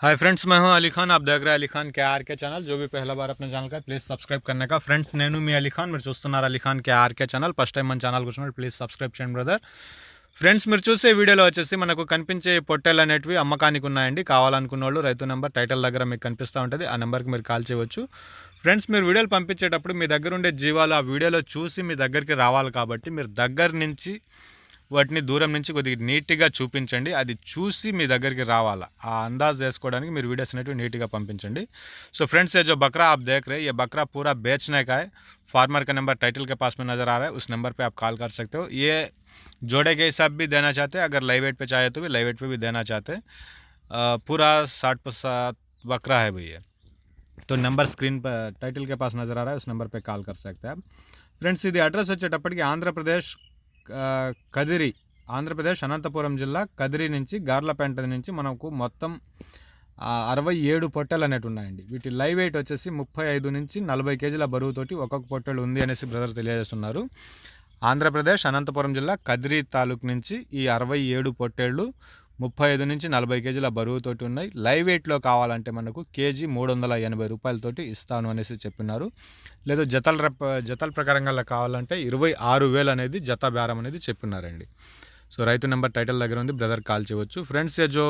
Hi friends मैं हूं अली खान आप देख रहे हैं अली खान के आर के ఛానల్ जो भी पहला बार अपने ఛానల్ का ప్లీజ్ సబ్స్క్రైబ్ करने का ఫ్రెండ్స్ నేను మీ అలీ ఖాన్ మీరు చూస్తున్నారు Ali Khan K RK channel first time మన ఛానల్ కూర్చున్నారు ప్లీజ్ సబ్స్క్రైబ్ చేయండి బ్రదర్ ఫ్రెండ్స్ మీరు చూసే వీడియోలో వచ్చేసి మనకు కనిపించే పొట్టెలు అనేటివి అమ్మకానికి ఉన్నాయండి కావాలనుకున్న వాళ్ళు రైతు నెంబర్ టైటిల్ దగ్గర మీకు కనిపిస్తూ ఉంటుంది ఆ నెంబర్కి మీరు కాల్ చేయవచ్చు ఫ్రెండ్స్ మీరు వీడియోలు పంపించేటప్పుడు మీ దగ్గర ఉండే జీవాలు ఆ వీడియోలో చూసి మీ దగ్గరికి రావాలి కాబట్టి మీరు దగ్గర నుంచి వాటిని దూరం నుంచి కొద్దిగా నీట్గా చూపించండి అది చూసి మీ దగ్గరికి రావాలా ఆ అందాజ్ వేసుకోవడానికి మీరు వీడియోస్ అనేవి నీట్గా పంపించండి సో फ्रेंड्स ये जो बकरा आप देख रहे हैं ये बकरा पूरा बेचने का है फार्मर का नंबर टाइटल के पास में नज़र आ रहा है उस नंबर पे आप कॉल कर सकते हो ये जोड़े के हिसाब भी देना चाहते हैं अगर लाइव वेट पे चाहे तो भी लाइव वेट पे भी देना चाहते हैं अ, पूरा साठ सात बकरा है भैया तो నెంబర్ స్క్రీన్ టైటిల్ के पास नज़र आ रहा है उस नंबर पे कॉल कर सकते हैं आप ఫ్రెండ్స్ ఇది అడ్రస్ వచ్చేటప్పటికి ఆంధ్రప్రదేశ్ ఆ, కదిరి ఆంధ్రప్రదేశ్ అనంతపురం జిల్లా కదిరి నుంచి గార్లపేంట నుంచి మనకు మొత్తం అరవై ఏడు పొట్టెలు అనేవి ఉన్నాయండి. వీటి లైవ్ వెయిట్ వచ్చేసి ముప్పై ఐదు నుంచి నలభై కేజీల బరువుతోటి ఒక్కొక్క పొట్టెలు ఉంది అనేసి బ్రదర్ తెలియజేస్తున్నారు. ఆంధ్రప్రదేశ్ అనంతపురం జిల్లా కదిరి తాలూకు నుంచి ఈ అరవై ఏడు పొట్టేళ్ళు ముప్పై ఐదు నుంచి నలభై కేజీల బరువుతోటి ఉన్నాయి లైవ్ వెయిట్లో కావాలంటే మనకు కేజీ మూడు వందల ఎనభై రూపాయలతోటి ఇస్తాను అనేసి చెప్పినారు లేదు జతల రప్ జతల ప్రకారంగా కావాలంటే ఇరవై ఆరు వేలు అనేది జత బేరం అనేది చెప్పినారండి సో రైతు నెంబర్ టైటిల్ దగ్గర ఉంది బ్రదర్ కాల్ చేయవచ్చు ఫ్రెండ్స్ ये जो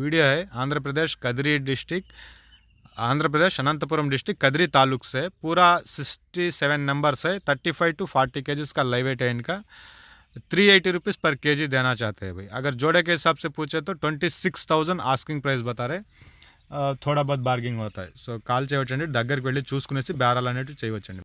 वीडियो है आंध्र प्रदेश कदरी डिस्ट्रिक्ट आंध्र प्रदेश अनंतपुरम डिस्ट्रिक्ट कदरी तालुक से पूरा सिक्सटी सेवन नंबर से थर्टी फाइव टू फोर्टी के का लाइव वेट है इनका थ्री एटी रुपीज़ पर के जी देना चाहते हैं भाई अगर जोड़े के हिसाब से पूछे तो twenty six thousand asking price బతా రే ఆ, థోడా బహుత్ బార్గింగ్ అవుతాయి సో కాల్ చేయవచ్చండి దగ్గరికి వెళ్ళి చూసుకునేసి బేరాలు అనేవి చేయవచ్చండి